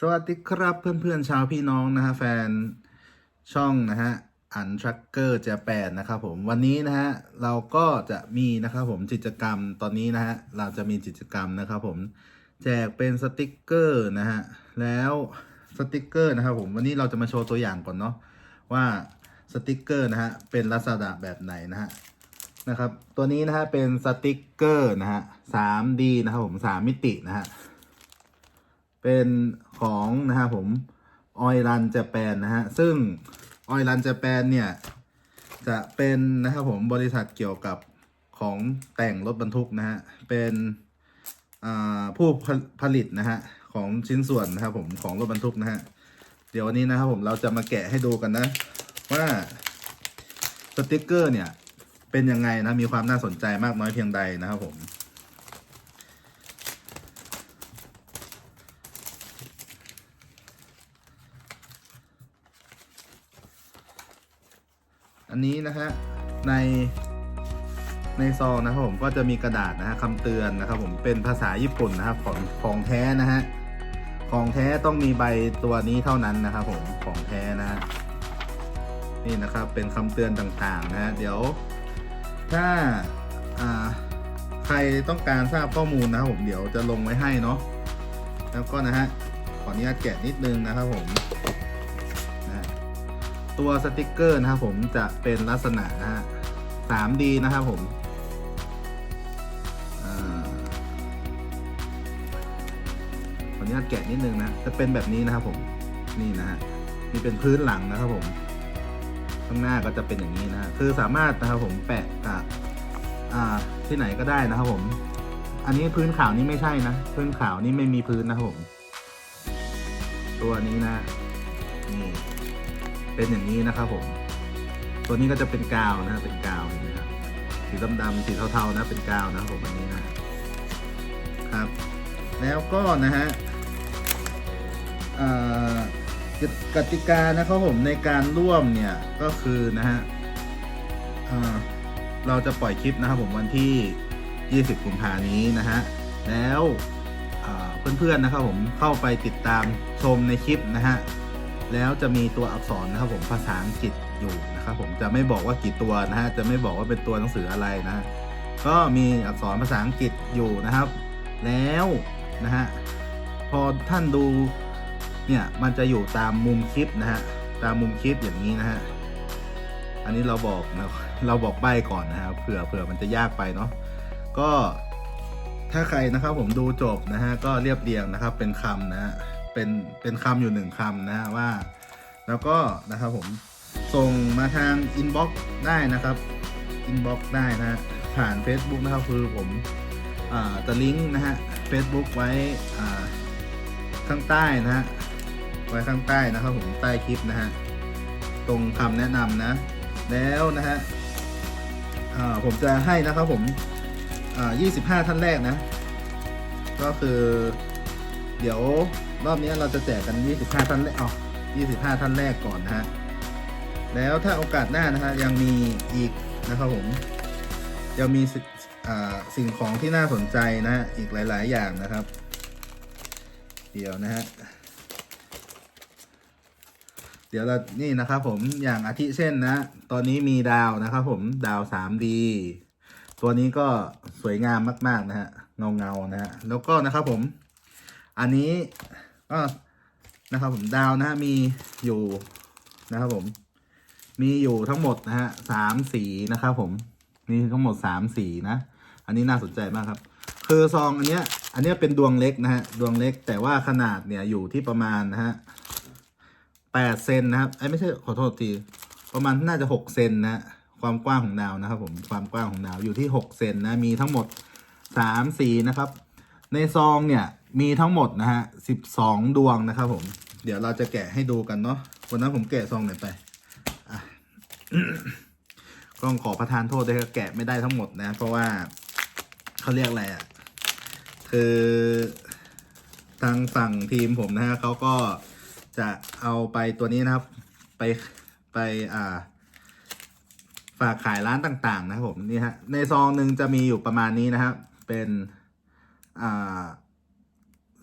สวัสดีครับเพื่อนๆชาวพี่น้องนะฮะแฟนช่องนะฮะอันทรัคเกอร์จะแปดนะครับผมวันนี้นะฮะเราก็จะมีนะครับผมกิจกรรมตอนนี้นะฮะเราจะมีกิจกรรมนะครับผมแจกเป็นสติกเกอร์นะฮะแล้วสติกเกอร์นะครับผมวันนี้เราจะมาโชว์ตัวอย่างก่อนเนาะว่าสติกเกอร์นะฮะเป็นลักษณะแบบไหนนะฮะนะครับตัวนี้นะฮะเป็นสติกเกอร์นะฮะ 3D นะครับผมสามมิตินะฮะ เป็นของนะฮะผมออยรันจแปนนะฮะ ซึ่งออยรันจแปนเนี่ย จะเป็นนะครับผมบริษัทเกี่ยวกับของแต่งรถบรรทุกนะฮะ เป็นผู้ผผลิตนะฮะ ของชิ้นส่วนนะครับผมของรถบรรทุกนะฮะ เดี๋ยววันนี้นะครับผมเราจะมาแกะให้ดูกันนะ ว่าสติกเกอร์เนี่ยเป็นยังไงนะมีความน่าสนใจมากน้อยเพียงใดนะครับผม อันนี้นะฮะในในซองนะครับผมก็จะมีกระดาษนะฮะคำเตือนนะครับผมเป็นภาษาญี่ปุ่นนะครับของของแท้นะฮะของแท้ต้องมีใบตัวนี้เท่านั้นนะครับผมของแท้นะฮะนี่นะครับเป็นคำเตือนต่างๆนะฮะเดี๋ยวถ้าใครต้องการทราบข้อมูลนะครับผมเดี๋ยวจะลงไว้ให้เนาะแล้วก็นะฮะขออนุญาตแกะนิดนึงนะครับผม ตัวสติกเกอร์นะครับผมจะเป็นลักษณะนะฮะ 3D นะครับผมขออนุญาตแกะนิดนึงนะ จะเป็นแบบนี้นะครับผม นี่นะฮะ นี่เป็นพื้นหลังนะครับผม ข้างหน้าก็จะเป็นอย่างนี้นะฮะ คือสามารถนะครับผมแปะกับที่ไหนก็ได้นะครับผม อันนี้พื้นขาวนี่ไม่ใช่นะ พื้นขาวนี่ไม่มีพื้นนะครับผม ตัวนี้นะนี่ เป็นอย่างนี้นะครับผม ตัวนี้ก็จะเป็นกาวนะเป็นกาวเห็นไหมครับสีดำๆสีเทาๆนะเป็นกาวนะครับผมอันนี้นะครับ แล้วก็นะฮะกติกติกานะครับผมในการร่วมเนี่ยก็คือนะฮะเราจะปล่อยคลิปนะครับผมวันที่ 20 กุมภานี้นะฮะ แล้วเพื่อนๆนะครับผมเข้าไปติดตามชมในคลิปนะฮะ แล้วจะมีตัวอักษรนะครับผมภาษาอังกฤษอยู่นะครับผมจะไม่บอกว่ากี่ตัวนะฮะจะไม่บอกว่าเป็นตัวหนังสืออะไรนะก็มีอักษรภาษาอังกฤษอยู่นะครับ แล้วนะฮะพอท่านดูเนี่ยมันจะอยู่ตามมุมคลิปนะฮะตามมุมคลิปอย่างนี้นะฮะอันนี้เราบอกนะเราบอกใบก่อนนะครับเผื่อเผื่อมันจะยากไปเนาะก็ถ้าใครนะครับผมดูจบนะฮะก็เรียบเรียงนะครับเป็นคำนะฮะ เป็นเป็นคำอยู่หนึ่งคำนะว่า แล้วก็นะครับผมส่งมาทางอินบ็อกซ์ได้นะครับอินบ็อกซ์ได้นะผ่าน Facebook นะครับคือผมอจะลิงก์นะฮะ Facebook ไว้ข้างใต้นะฮะไว้ข้างใต้นะครับผมใต้คลิปนะฮะตรงคำแนะนำนะ แล้วนะฮะผมจะให้นะครับผมอ่า25 ท่านแรกนะ ก็คือเดี๋ยว รอบนี้เราจะแจกกัน 25 ท่านแรกอ๋อ25 ท่านแรกก่อนนะฮะ แล้วถ้าโอกาสหน้านะฮะยังมีอีกนะครับผม ยังมีสิอ่าสิ่งของที่น่าสนใจนะฮะอีกหลาย ๆ อย่างนะครับ เดี๋ยวนะฮะ เดี๋ยวเรานี่นะครับผมอย่างอาทิเช่นนะ ตอนนี้มีดาวนะครับผมดาว 3D ตัวนี้ก็สวยงามมาก ๆ นะฮะ เงาเงาๆนะฮะ แล้วก็นะครับผม อันนี้ ก็นะครับผมดาวนะฮะมีอยู่นะครับผม มีอยู่ทั้งหมดนะฮะสามสีนะครับผมมีทั้งหมดสามสีนะ อันนี้น่าสนใจมากครับ คือซองอันเนี้ย อันเนี้ยเป็นดวงเล็กนะฮะดวงเล็กแต่ว่าขนาดเนี่ยอยู่ที่ประมาณนะฮะแปดเซนนะครับไอ้ไม่ใช่ขอโทษทีประมาณน่าจะหกเซนนะความกว้างของดาวนะครับผมความกว้างของดาวอยู่ที่หกเซนนะมีทั้งหมดสามสีนะครับ ในซองเนี่ยมีทั้งหมดนะฮะสิบสองดวงนะครับผม เดี๋ยวเราจะแกะให้ดูกันเนาะ วันนั้นผมแกะซองไหนไปอะก็ขอประทานโทษด้วยแกะไม่ได้ทั้งหมดนะ เพราะว่าเขาเรียกอะไรอะ คือทางฝั่งทีมผมนะฮะเขาก็จะเอาไปตัวนี้นะครับ ไปไปอ่า ฝากขายร้านต่าง ๆ นะครับผมนี่ฮะในซองหนึ่งจะมีอยู่ประมาณนี้นะครับ เป็น อ่า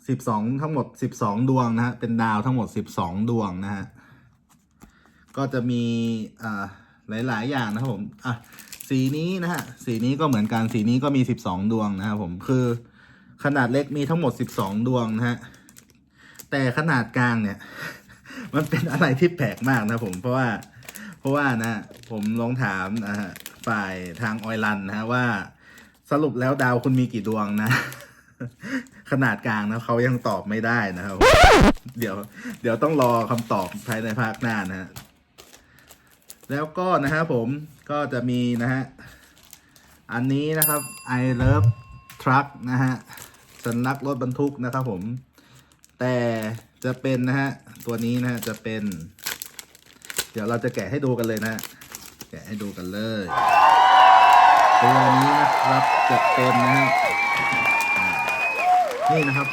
สิบสองทั้งหมดสิบสองดวงนะฮะเป็นดาวทั้งหมดสิบสองดวงนะฮะก็จะมีอ่าหลาย ๆ อย่างนะครับผมอะสีนี้นะฮะสีนี้ก็เหมือนกันสีนี้ก็มีสิบสองดวงนะครับผมคือขนาดเล็กมีทั้งหมดสิบสองดวงนะฮะแต่ขนาดกลางเนี่ย มันเป็นอะไรที่แปลกมากนะผมเพราะว่าเพราะว่านะ ผมลองถามนะฮะฝ่ายทางออยลันนะฮะว่าสรุปแล้วดาวคุณมีกี่ดวงนะ ขนาดกลางนะเขายังตอบไม่ได้นะครับ เดี๋ยว เดี๋ยวต้องรอคำตอบภายในภาคหน้านะฮะแล้วก็นะฮะผมก็จะมีนะฮะ อันนี้นะครับ I love truck นะฮะสัญลักษณ์รถบรรทุกนะครับผม แต่จะเป็นนะฮะ ตัวนี้นะฮะ จะเป็น เดี๋ยวเราจะแกะให้ดูกันเลยนะฮะ แกะให้ดูกันเลย ตัวนี้นะครับจะเป็นนะฮะ นี่นะครับ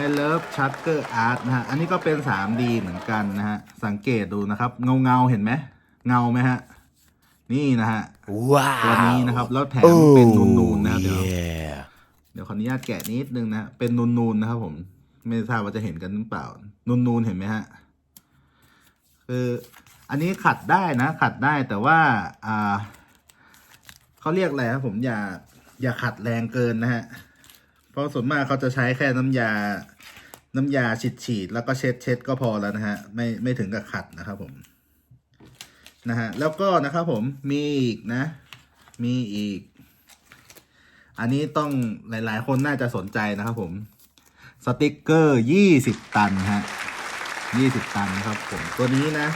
I love Chucker Art นะฮะ อันนี้ก็เป็น 3D เหมือนกันนะฮะ สังเกตดูนะครับ เงาเงาๆเห็นไหม เงาไหมฮะ นี่นะฮะ Wow. ตัวนี้นะครับ แล้วแถมเป็นนูนๆนะครับเดี๋ยว yeah. เดี๋ยวขออนุญาตแกะนิดนึงนะฮะเป็นนูนๆนะครับผม ไม่ทราบว่าจะเห็นกันหรือเปล่า นูนๆเห็นไหมฮะ คือ อันนี้ขัดได้นะ ขัดได้แต่ว่า อ่าเขาเรียกอะไรครับผม อย่า อย่าขัดแรงเกินนะฮะเพ ราะส่วนมากเขาจะใช้แค่น้ำยา น้ำยาฉีดฉีดแล้วก็เช็ดเช็ดก็พอแล้วนะฮะ ไม่ไม่ถึงกับขัดนะครับผม นะฮะ แล้วก็นะครับผมมีอีกนะ มีอีก อันนี้ต้องหลาย ๆ คนน่าจะสนใจนะครับผม สติกเกอร์ยี่สิบตันฮะยี่สิบตันครับผมตัวนี้นะ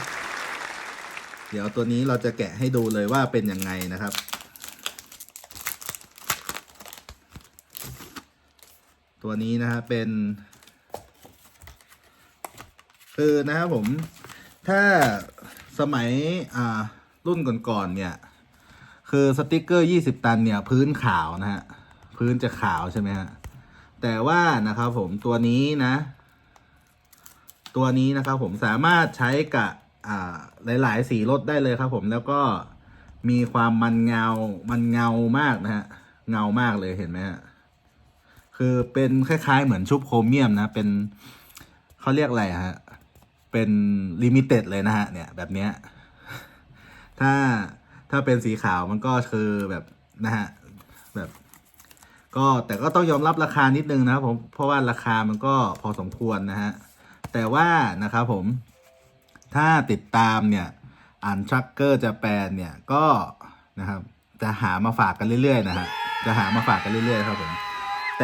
เดี๋ยวตัวนี้เราจะแกะให้ดูเลยว่าเป็นยังไงนะครับ ตัวนี้นะฮะเป็นคือนะครับผม ถ้าสมัยอ่ารุ่นก่อนๆเนี่ย คือสติกเกอร์ 20 ตันเนี่ย พื้นขาวนะฮะ พื้นจะขาวใช่ไหมฮะ แต่ว่านะครับผมตัวนี้นะ ตัวนี้นะครับผมสามารถใช้กับอ่าหลาย ๆ สีรถได้เลยครับผมแล้วก็มีความมันเงา มันเงามากนะฮะ เงามากเลยเห็นไหมฮะ คือเป็นคล้ายๆ เหมือนชุบโครเมียมนะ เป็นเขาเรียกอะไรฮะ เป็นลิมิเต็ดเลยนะฮะ เนี่ยแบบเนี้ย ถ้าถ้าเป็นสีขาวมันก็คือแบบนะฮะ แบบ ก็แต่ก็ต้องยอมรับราคานิดนึงนะครับผม เพราะว่าราคามันก็พอสมควรนะฮะ แต่ว่านะครับผม ถ้าติดตามเนี่ยอ่านทรัคเกอร์จะแปลเนี่ยก็นะครับ จะหามาฝากกันเรื่อยๆนะฮะ จะหามาฝากกันเรื่อยๆครับผม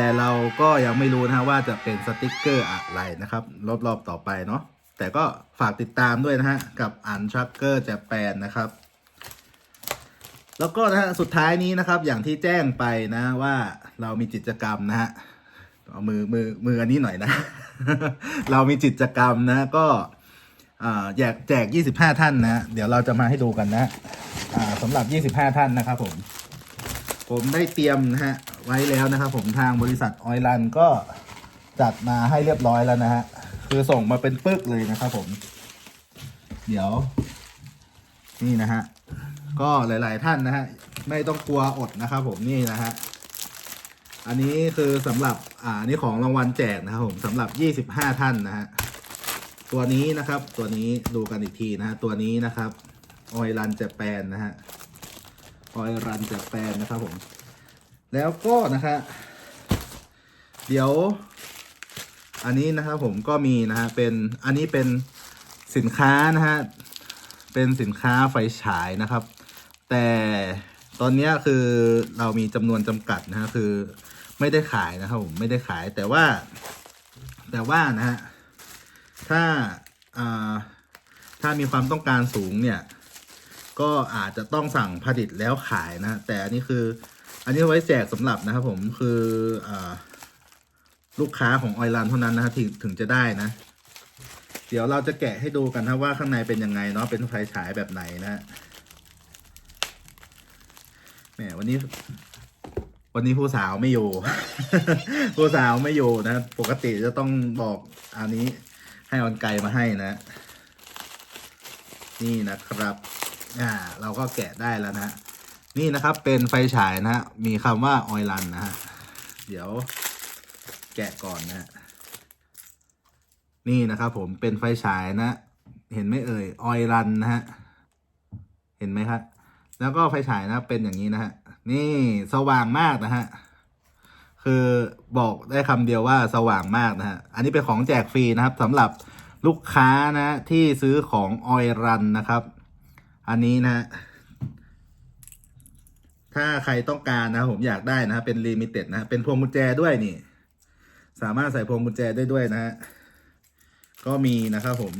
แต่เราก็ยังไม่รู้นะฮะว่าจะเป็นสติกเกอร์อะไรนะครับ รอบๆต่อไปเนาะแต่ก็ฝากติดตามด้วยนะฮะ กับอันทรัคเกอร์จะแปลนะครับ แล้วก็นะฮะสุดท้ายนี้นะครับอย่างที่แจ้งไปนะว่าเรามีกิจกรรมนะฮะเอามือมือมืออันนี้หน่อยนะ เรามีกิจกรรมนะก็อ่ากแจก 25 ท่านนะ เดี๋ยวเราจะมาให้ดูกันนะสำหรับ 25 ท่านนะครับผม ผมได้เตรียมนะฮะ ไว้แล้วนะครับ ผมทางบริษัทออยลันก็จัดมาให้เรียบร้อยแล้วนะฮะคือส่งมาเป็นปึกเลยนะครับผม เดี๋ยว นี่นะฮะก็หลาย ๆ ท่านนะฮะไม่ต้องกลัวอดนะครับ ผมนี่นะฮะอันนี้คือสำหรับอ่านี่ของรางวัลแจกนะครับผมสำหรับ 25 ท่านนะฮะตัวนี้นะครับ ตัวนี้ดูกันอีกทีนะฮะตัวนี้นะครับออยรันจะแปนนะฮะออยรันจะแปนนะครับผม แล้วก็นะฮะเดี๋ยว อันนี้นะครับผมก็มีนะฮะเป็นอันนี้เป็นสินค้านะฮะเป็นสินค้าไฟฉายนะครับ แต่ตอนนี้คือเรามีจำนวนจำกัดนะฮะคือไม่ได้ขายนะครับผมไม่ได้ขายแต่ว่า แต่ว่านะฮะถ้าอ่าถ้ามีความต้องการสูงเนี่ย ก็อาจจะต้องสั่งผลิตแล้วขายนะ แต่อันนี้คือ อันนี้ไว้แจกสำหรับนะครับผมคืออลูกค้าของออยลันเท่านั้นนะฮะถึงถึงจะได้นะ เดี๋ยวเราจะแกะให้ดูกันนะว่าข้างในเป็นยังไงเนาะเป็นไฟฉายแบบไหนนะแหมวันนี้ วันนี้ผู้สาวไม่อยู่ผู้สาวไม่อยู่นะปกติจะต้องบอกอันนี้ให้ออนไกลมาให้นะ นี่นะครับ อ่า เราก็แกะได้แล้วนะ นี่นะครับเป็นไฟฉายนะฮะมีคำว่าออยลันนะฮะเดี๋ยวแกะก่อนนะฮะนี่นะครับผมเป็นไฟฉายนะ เห็นไหมเอ่ยออยรันนะฮะเห็นไหมครับแล้วก็ไฟฉายนะเป็นอย่างนี้นะฮะนี่สว่างมากนะฮะคือบอกได้คำเดียวว่าสว่างมากนะฮะอันนี้เป็นของแจกฟรีนะครับสำหรับลูกค้านะที่ซื้อของออยรันนะครับ อันนี้นะฮะ ถ้าใครต้องการนะผมอยากได้นะเป็นลิมิเต็ดนะเป็นพวงกุญแจด้วยนี่ สามารถใส่พวงกุญแจได้ด้วยนะฮะก็มีนะครับผม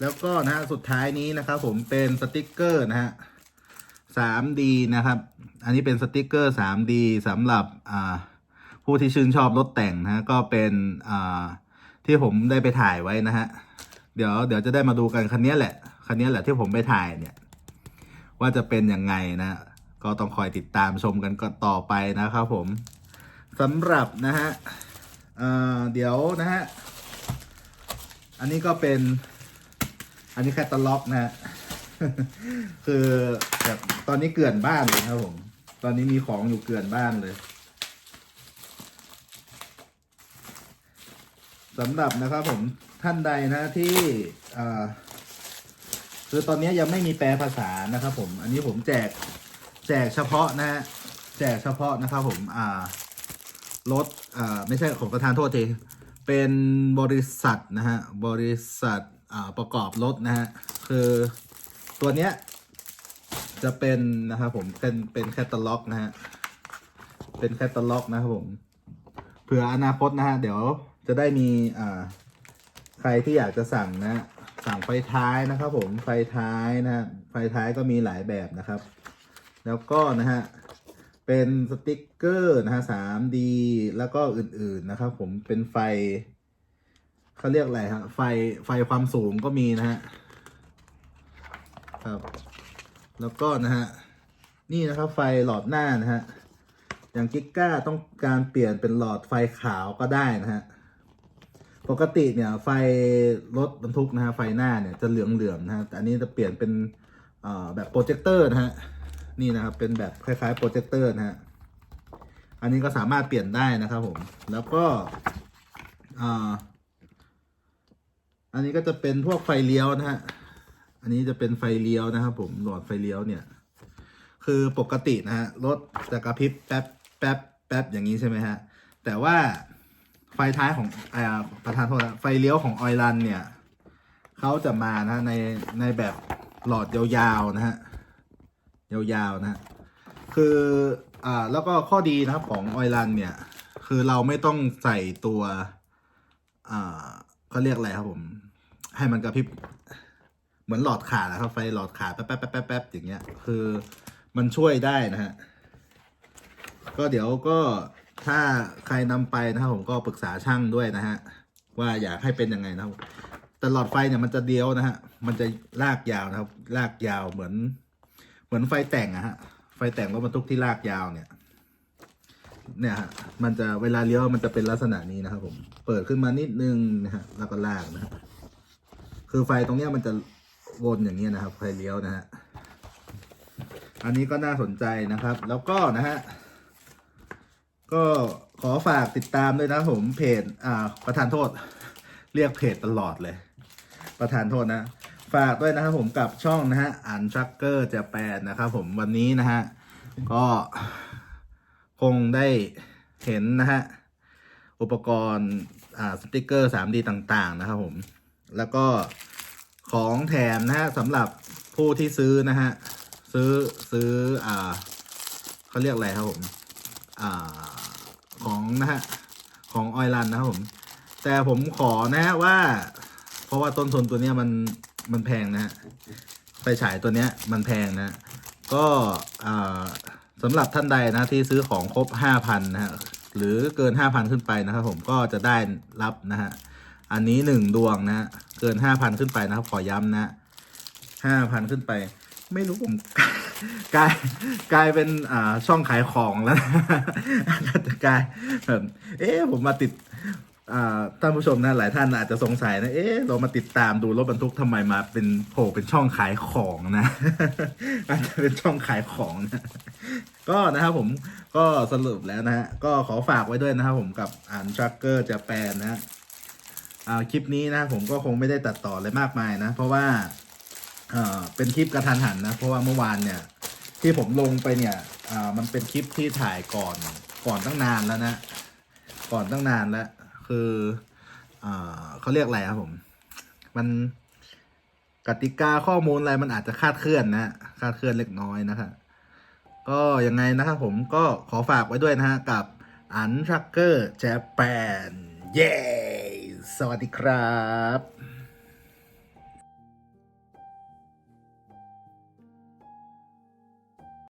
แล้วก็นะฮะสุดท้ายนี้นะครับผมเป็นสติกเกอร์นะฮะ 3D นะครับ อันนี้เป็นสติกเกอร์ 3D สำหรับผู้ที่ชื่นชอบรถแต่งนะฮะก็เป็นที่ผมได้ไปถ่ายไว้นะฮะ เดี๋ยวเดี๋ยวจะได้มาดูกันคันนี้แหละคันนี้แหละที่ผมไปถ่ายเนี่ย ว่าจะเป็นยังไงนะ ก็ต้องคอยติดตามชมกันก็ต่อไปนะครับผมสำหรับนะฮะเเดี๋ยวนะฮะอันนี้ก็เป็นอันนี้แคตตาล็อกนะฮะคือแบบตอนนี้เกลื่อนบ้านเลยครับผม ตอนนี้มีของอยู่เกลื่อนบ้านเลยสำหรับนะครับผม ท่านใดนะที่คือตอนนี้ยังไม่มีแปลภาษานะครับ ผม อันนี้ผมแจกแจกเฉพาะนะฮะแจกเฉพาะนะครับ ผมอ่ารถอ่าไม่ใช่ของประธานโทษทีเป็นบริษัทนะฮะบริษัทอ่าประกอบรถนะฮะคือตัวเนี้ยจะเป็นนะครับผมเป็นเป็นแคตตาล็อกนะฮะเป็นแคตตาล็อกนะครับผมเผื่ออนาคตนะฮะเดี๋ยวจะได้มีอ่า ใครที่อยากจะสั่งนะ สั่งไฟท้ายนะครับ ผมไฟท้ายนะไฟท้ายก็มีหลายแบบนะครับ แล้วก็นะฮะเป็นสติกเกอร์นะฮะ 3D แล้วก็อื่นๆนะครับ ผมเป็นไฟเขาเรียกอะไรฮะไฟไฟความสูงก็มีนะฮะครับ แล้วก็นะฮะนี่นะครับ ไฟหลอดหน้านะฮะอย่างกิกก้าต้องการเปลี่ยนเป็นหลอดไฟขาวก็ได้นะฮะ ปกติเนี่ยไฟรถบรรทุกนะฮะไฟหน้าเนี่ยจะเหลืองๆนะฮะแต่อันนี้จะเปลี่ยนเป็นแบบโปรเจคเตอร์นะฮะนี่นะครับเป็นแบบคล้ายๆโปรเจคเตอร์นะฮะอันนี้ก็สามารถเปลี่ยนได้นะครับผมแล้วก็อันนี้ก็จะเป็นพวกไฟเลี้ยวนะฮะอันนี้จะเป็นไฟเลี้ยวนะครับผมหลอดไฟเลี้ยวเนี่ย คือปกตินะฮะรถจะกระพริบแป๊บแป๊บแป๊บอย่างนี้ใช่ไหมฮะแต่ว่า ไฟท้ายของอ่าประธานโทษนะไฟเลี้ยวของออยลันเนี่ยเขาจะมานะในในแบบหลอดยาวๆนะฮะยาวๆนะฮะคืออ่าแล้วก็ข้อดีนะครับของออยลันเนี่ย คือเราไม่ต้องใส่ตัวอ่าเขาเรียกอะไรครับผม ให้มันกระพริบเหมือนหลอดขาดนะครับ ไฟหลอดขาดแป๊บแป๊บแป๊บแป๊บแป๊บอย่างเงี้ย คือมันช่วยได้นะฮะ ก็เดี๋ยวก็ ถ้าใครนำไปนะครับผมก็ปรึกษาช่างด้วยนะฮะว่าอยากให้เป็นยังไงนะครับแต่หลอดไฟเนี่ยมันจะเดียวนะฮะมันจะลากยาวนะครับ ลากยาวเหมือน เหมือนไฟแต่งอะฮะไฟแต่งรถบรรทุกที่ลากยาวเนี่ย เนี่ยฮะมันจะเวลาเลี้ยวมันจะเป็นลักษณะนี้นะครับ ผม เปิดขึ้นมานิดนึงนะฮะแล้วก็ลากนะฮะคือไฟตรงเนี้ยมันจะวนอย่างเงี้ยนะครับไฟเลี้ยวนะฮะอันนี้ก็น่าสนใจนะครับ แล้วก็นะฮะ ก็ขอฝากติดตามด้วยนะผมเพจอ่าประธานโทษ เรียกเพจตลอดเลย ประธานโทษนะ ฝากด้วยนะครับผมกับช่องนะฮะอ่านทรัคเกอร์จะแปดนะครับผมวันนี้นะฮะก็คงได้เห็นนะฮะอุปกรณ์อ่าสติกเกอร์ 3D ต่างๆนะครับผม แล้วก็ของแถมนะฮะสำหรับผู้ที่ซื้อนะฮะซื้อซื้ออ่าเขาเรียกอะไรครับผม ของนะฮะของออยลันนะครับผม แต่ผมขอนะฮะว่า เพราะว่าต้นทุนตัวเนี้ยมันมันแพงนะฮะไฟฉายตัวเนี้ยมันแพงนะก็สำหรับท่านใดนะที่ซื้อของครบห้าพันนะฮะหรือเกินห้าพันขึ้นไปนะครับผมก็จะได้รับนะฮะอันนี้หนึ่งดวงนะฮะเกินห้าพันขึ้นไปนะครับ ขอย้ำนะห้าพันขึ้นไป ไม่รู้ผม กลายกลายเป็นอ่าช่องขายของแล้วนะกลายแบบเอ๊ะผมมาติดท่านผู้ชมนะหลายท่านอาจจะสงสัยนะ เอ๊ะเรามาติดตามดูรถบรรทุกทำไมมาเป็นโผล่เป็นช่องขายของนะอาจจะเป็นช่องขายของนะก็นะครับผมก็สรุปแล้วนะฮะก็ขอฝากไว้ด้วยนะครับผมกับอ่านชักเกอร์จะแปลนะฮะอ่าคลิปนี้นะผมก็คงไม่ได้ตัดต่ออะไรมากมายนะ เพราะว่า เป็นคลิปกระทันหันนะ เพราะว่าเมื่อวานเนี่ย ที่ผมลงไปเนี่ยมันเป็นคลิปที่ถ่ายก่อนก่อนตั้งนานแล้วนะ ก่อนตั้งนานแล้ว คืออเขาเรียกอะไรครับผม มันกติกาข้อมูลอะไรมันอาจจะคาดเคลื่อนนะคาดเคลื่อนเล็กน้อยนะครับก็ยังไงนะครับผมก็ขอฝากไว้ด้วยนะฮะกับอันทรัคเกอร์แจแปนเย้สวัสดีครับ